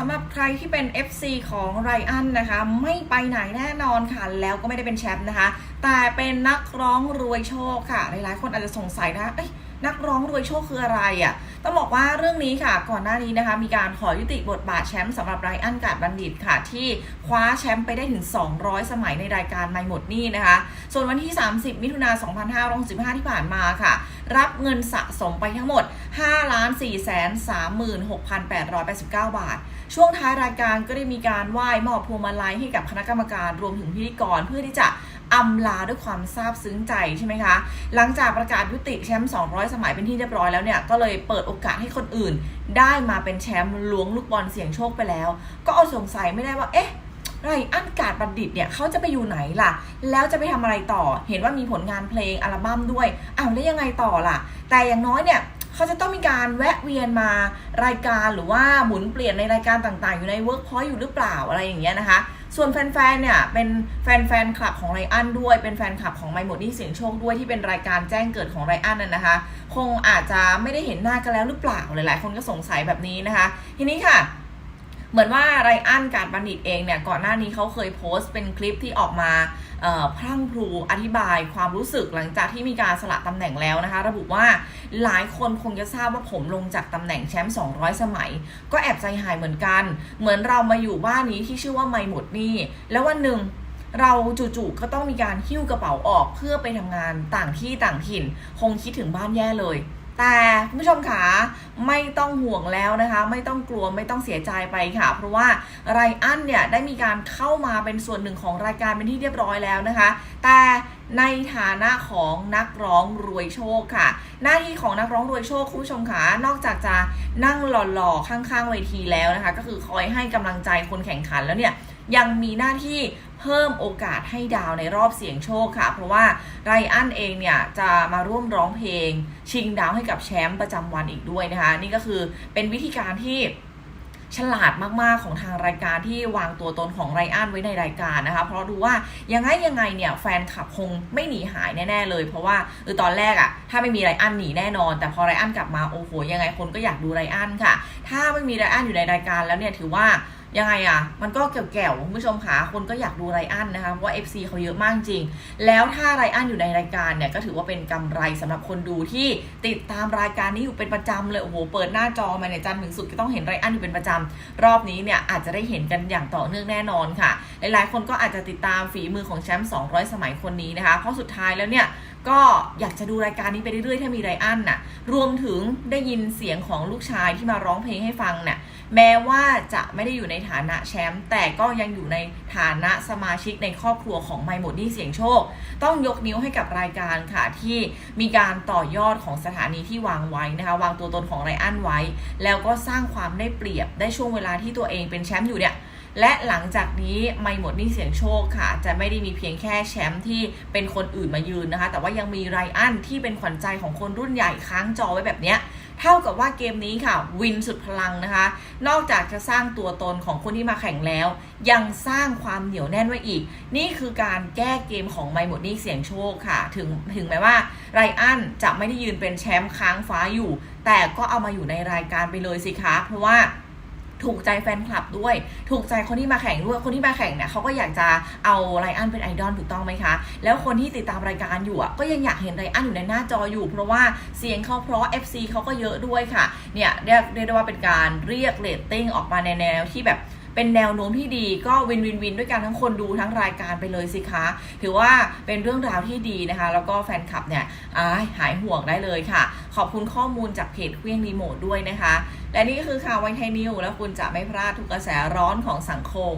สำหรับใครที่เป็น FC ของไรอันนะคะ ไม่ไปไหนแน่นอนค่ะ แล้วก็ไม่ได้เป็นแชมป์นะคะ แต่เป็นนักร้องรวยโชคค่ะ หลายๆ คนอาจจะสงสัยนะเอ้ยนักร้องรวยโชคคืออะไรอะ่ะ ต้องบอกว่าเรื่องนี้ค่ะ ก่อนหน้านี้นะคะ มีการขอยุติบทบาทแชมป์สำหรับไรอันกาดบัณฑิตค่ะ ที่คว้าแชมป์ไปได้ถึง 200 สมัยในรายการไม่หมดนี่นะคะ ส่วนวันที่ 30 มิถุนายน 2565 ที่ผ่านมาค่ะ รับเงินสะสมไปทั้งหมด 5 4 3 6 8 8 9 บาท ช่วงท้ายรายการก็ได้มีการไหว้มอบพวงมาลัยให้กับคณะกรรมการรวมถึงพิธีกรเพื่อที่จะอำลาด้วยความซาบซึ้งใจใช่ไหมคะ หลังจากประกาศยุติแชมป์ 200 สมัยเป็นที่เรียบร้อยแล้วเนี่ย ก็เลยเปิดโอกาสให้คนอื่น ได้มาเป็นแชมป์ล้วงลูกบอลเสี่ยงโชคไปแล้ว ก็เอาสงสัยไม่ได้ว่า เอ๊ะไรอันกาดบัณฑิตเนี่ยเขาจะไปอยู่ไหนล่ะ แล้วจะไปทำอะไรต่อ เห็นว่ามีผลงานเพลงอัลบั้มด้วยอ้าวแล้วยังไงต่อล่ะ แต่อย่างน้อยเนี่ย เขาจะต้องมีการแวะเวียนมารายการหรือว่าหมุนเปลี่ยนในรายการต่างๆ อยู่ในเวิร์กพอยต์อยู่หรือเปล่าอะไรอย่างเงี้ยนะคะ ส่วนแฟนๆเนี่ยเป็นแฟนๆคลับของไรอันด้วย เป็นแฟนคลับของไมโมดนี่เสียงโชคด้วยที่เป็นรายการแจ้งเกิดของไรอันน่ะนะคะ คงอาจจะไม่ได้เห็นหน้ากันแล้วหรือเปล่าหลายๆ คนก็สงสัยแบบนี้นะคะ ทีนี้ค่ะ เหมือนว่าไรอันการบัณฑิตเองเนี่ยก่อนหน้านี้เขาเคยโพสต์เป็นคลิปที่ออกมาเอ่อพรั่งพรูอธิบายความรู้สึกหลังจากที่มีการสละตำแหน่งแล้วนะคะ ระบุว่าหลายคนคงจะทราบว่าผมลงจากตำแหน่งแชมป์200 สมัย ก็แอบใจหายเหมือนกัน เหมือนเรามาอยู่บ้านนี้ที่ชื่อว่าไม่หมดนี่ แล้ววันหนึ่งเราจู่ๆก็ต้องมีการหิ้วกระเป๋าออกเพื่อไปทำงานต่างที่ต่างถิ่น คงคิดถึงบ้านแย่เลย แต่คุณผู้ชมขาไม่ต้องห่วงแล้วนะคะ ไม่ต้องกลัวไม่ต้องเสียใจไปค่ะ เพราะว่าไรอันเนี่ยได้มีการเข้ามาเป็นส่วนหนึ่งของรายการเป็นที่เรียบร้อยแล้วนะคะ แต่ในฐานะของนักร้องรวยโชคค่ะ หน้าที่ของนักร้องรวยโชคคุณผู้ชมขานอกจากจะนั่งหล่อๆข้างๆเวทีแล้วนะคะ ก็คือคอยให้กำลังใจคนแข่งขันแล้วเนี่ย ยังมีหน้าที่เพิ่มโอกาสให้ดาวในรอบเสียงโชคค่ะ เพราะว่าไรอันเองเนี่ยจะมาร่วมร้องเพลง ชิงดาวให้กับแชมป์ประจำวันอีกด้วยนะคะ นี่ก็คือเป็นวิธีการที่ฉลาดมาก ๆ ของทางรายการที่วางตัวตนของไรอันไว้ในรายการนะคะ เพราะดูว่ายังไงยังไงเนี่ยแฟนคลับคงไม่หนีหายแน่ ๆ เลย เพราะว่าเออตอนแรกอะถ้าไม่มีไรอันหนีแน่นอน แต่พอไรอันกลับมาโอ้โหยังไงคนก็อยากดูไรอันค่ะ ถ้าไม่มีไรอันอยู่ในรายการแล้วเนี่ยถือว่า ยังไงอะมันก็แก่วๆคุณผู้ชมคะคนก็อยากดูไรอันนะคะเพราะว่า FC เขาเยอะมากจริง แล้วถ้าไรอันอยู่ในรายการเนี่ยก็ถือว่าเป็นกำไรสำหรับคนดูที่ติดตามรายการนี้อยู่เป็นประจำเลยโอ้โหเปิดหน้าจอมาเนี่ยจันถึงศุกร์ก็ต้องเห็นไรอันอยู่เป็นประจำรอบนี้เนี่ยอาจจะได้เห็นกันอย่างต่อเนื่องแน่นอนค่ะ หลายๆ คนก็อาจจะติดตามฝีมือของแชมป์200 สมัยคนนี้นะคะเพราะสุดท้ายแล้วเนี่ยก็อยากจะดูรายการนี้ไปเรื่อยๆ ถ้ามีไรอันน่ะ รวมถึงได้ยินเสียงของลูกชายที่มาร้องเพลงให้ฟังเนี่ยแม้ว่าจะไม่ได้อยู่ในฐานะแชมป์แต่ก็ยังอยู่ในฐานะสมาชิกในครอบครัวของไมโมดนี่เสียงโชค ต้องยกนิ้วให้กับรายการค่ะที่มีการต่อยอดของสถานีที่วางไว้นะคะวางตัวตนของไรอันไว้ แล้วก็สร้างความได้เปรียบได้ช่วงเวลาที่ตัวเองเป็นแชมป์อยู่เนี่ย และหลังจากนี้ไม่หมดนี่เสียงโชคค่ะ จะไม่ได้มีเพียงแค่แชมป์ที่เป็นคนอื่นมายืนนะคะ แต่ว่ายังมีไรอันที่เป็นขวัญใจของคนรุ่นใหญ่ค้างจอไว้แบบเนี้ยเท่ากับว่าเกมนี้ค่ะ วินสุดพลังนะคะ นอกจากจะสร้างตัวตนของคนที่มาแข่งแล้ว ยังสร้างความเหนียวแน่นไว้อีก นี่คือการแก้เกมของไมหมดนี่เสียงโชคค่ะ ถึงถึงแม้ว่าไรอันจะไม่ได้ยืนเป็นแชมป์ค้างฟ้าอยู่ แต่ก็เอามาอยู่ในรายการไปเลยสิคะเพราะว่า ถูกใจแฟนคลับด้วย ถูกใจคนที่มาแข่งด้วย คนที่มาแข่งเนี่ยเขาก็อยากจะเอาไรอันเป็นไอดอลถูกต้องไหมคะ แล้วคนที่ติดตามรายการอยู่ก็ยังอยากเห็นไรอันอยู่ในหน้าจออยู่ เพราะว่าเสียงเขาเพราะ FC เขาก็เยอะด้วยค่ะ เนี่ยเรียกเรียกได้ว่าเป็นการเรียกเรตติ้งออกมาในแนวที่แบบ เป็นแนวโน้มที่ดีก็วินวินวินด้วยกันทั้งคนดูทั้งรายการไปเลยสิคะ ถือว่าเป็นเรื่องราวที่ดีนะคะ แล้วก็แฟนคลับเนี่ยาหายห่วงได้เลยค่ะ ขอบคุณข้อมูลจากเพจเครื่องรีโมทด้วยนะคะ และนี่ก็คือข่าววันไทยนิวแล้วคุณจะไม่พลาดทุกกระแสร้อนของสังคม